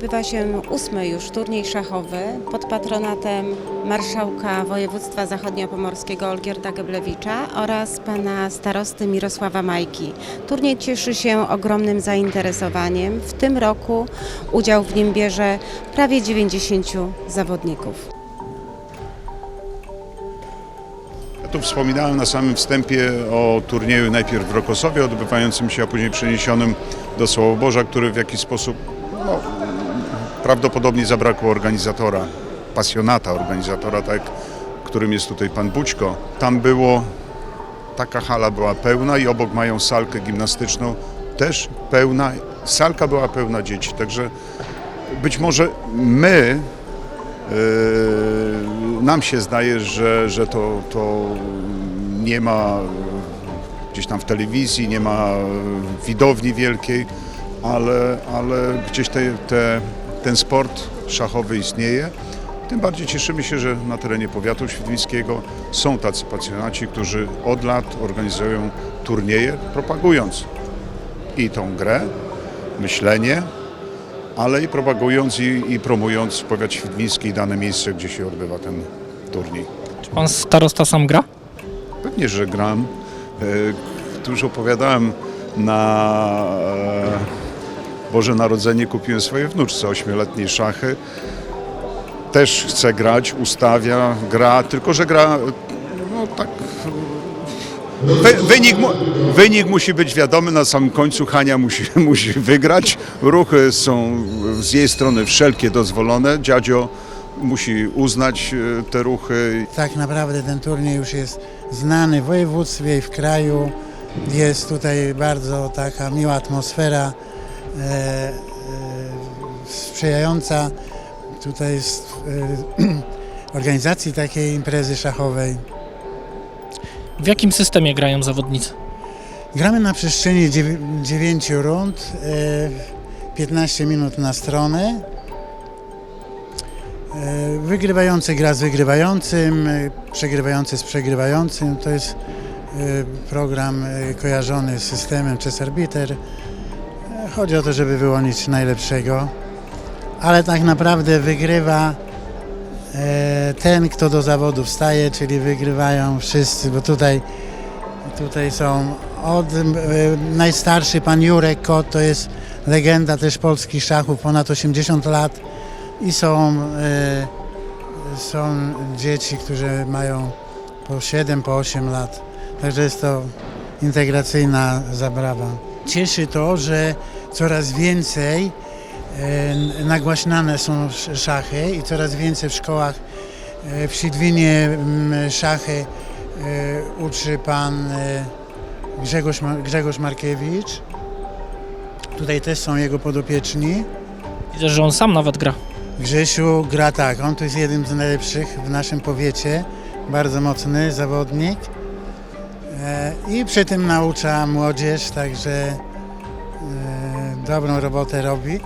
odbywa się ósmy już turniej szachowy pod patronatem marszałka województwa zachodniopomorskiego Olgierda Geblewicza oraz pana starosty Mirosława Majki. Turniej cieszy się ogromnym zainteresowaniem. W tym roku udział w nim bierze prawie 90 zawodników. Tu wspominałem na samym wstępie o turnieju najpierw w Rokosowie odbywającym się, a później przeniesionym do Sławoborza, który w jakiś sposób no, prawdopodobnie zabrakło organizatora, pasjonata organizatora, tak, którym jest tutaj pan Bućko. Tam było, taka hala była pełna i obok mają salkę gimnastyczną też pełna, salka była pełna dzieci, także być może my Yy, Nam się zdaje, że, że to, to nie ma gdzieś tam w telewizji, nie ma widowni wielkiej, ale, ale gdzieś te, te, ten sport szachowy istnieje. Tym bardziej cieszymy się, że na terenie powiatu świdwińskiego są tacy pasjonaci, którzy od lat organizują turnieje, propagując i tą grę, myślenie, ale i propagując i, i promując powiat świdwiński i dane miejsce, gdzie się odbywa ten turniej. Czy pan starosta sam gra? Pewnie, że gram. E, Tu już opowiadałem na e, Boże Narodzenie kupiłem swojej wnuczce ośmioletniej szachy. Też chce grać, ustawia, gra, tylko że gra no tak Wy, wynik, mu, wynik musi być wiadomy, na samym końcu Hania musi, musi wygrać. Ruchy są z jej strony wszelkie dozwolone. Dziadzio musi uznać e, te ruchy. Tak naprawdę ten turniej już jest znany w województwie i w kraju. Jest tutaj bardzo taka miła atmosfera, sprzyjająca tutaj jest, e, organizacji takiej imprezy szachowej. W jakim systemie grają zawodnicy? Gramy na przestrzeni 9 rund, e, 15 minut na stronę. E, Wygrywający gra z wygrywającym, e, przegrywający z przegrywającym. To jest e, program e, kojarzony z systemem Chess Arbiter. Chodzi o to, żeby wyłonić najlepszego, ale tak naprawdę wygrywa e, ten, kto do zawodu wstaje, czyli wygrywają wszyscy, bo tutaj Tutaj są od e, najstarszy pan Jurek Kot, to jest legenda też polskich szachów, ponad 80 lat i są, e, są dzieci, które mają po 7, po 8 lat. Także jest to integracyjna zabawa. Cieszy to, że coraz więcej e, nagłaśniane są sz- szachy i coraz więcej w szkołach e, w Sidwinie m, szachy e, uczy pan Grzegorz, Grzegorz Markiewicz. Tutaj też są jego podopieczni. Widzę, że on sam nawet gra. Grzesiu gra tak, on to jest jednym z najlepszych w naszym powiecie. Bardzo mocny zawodnik. I przy tym naucza młodzież, także dobrą robotę robi.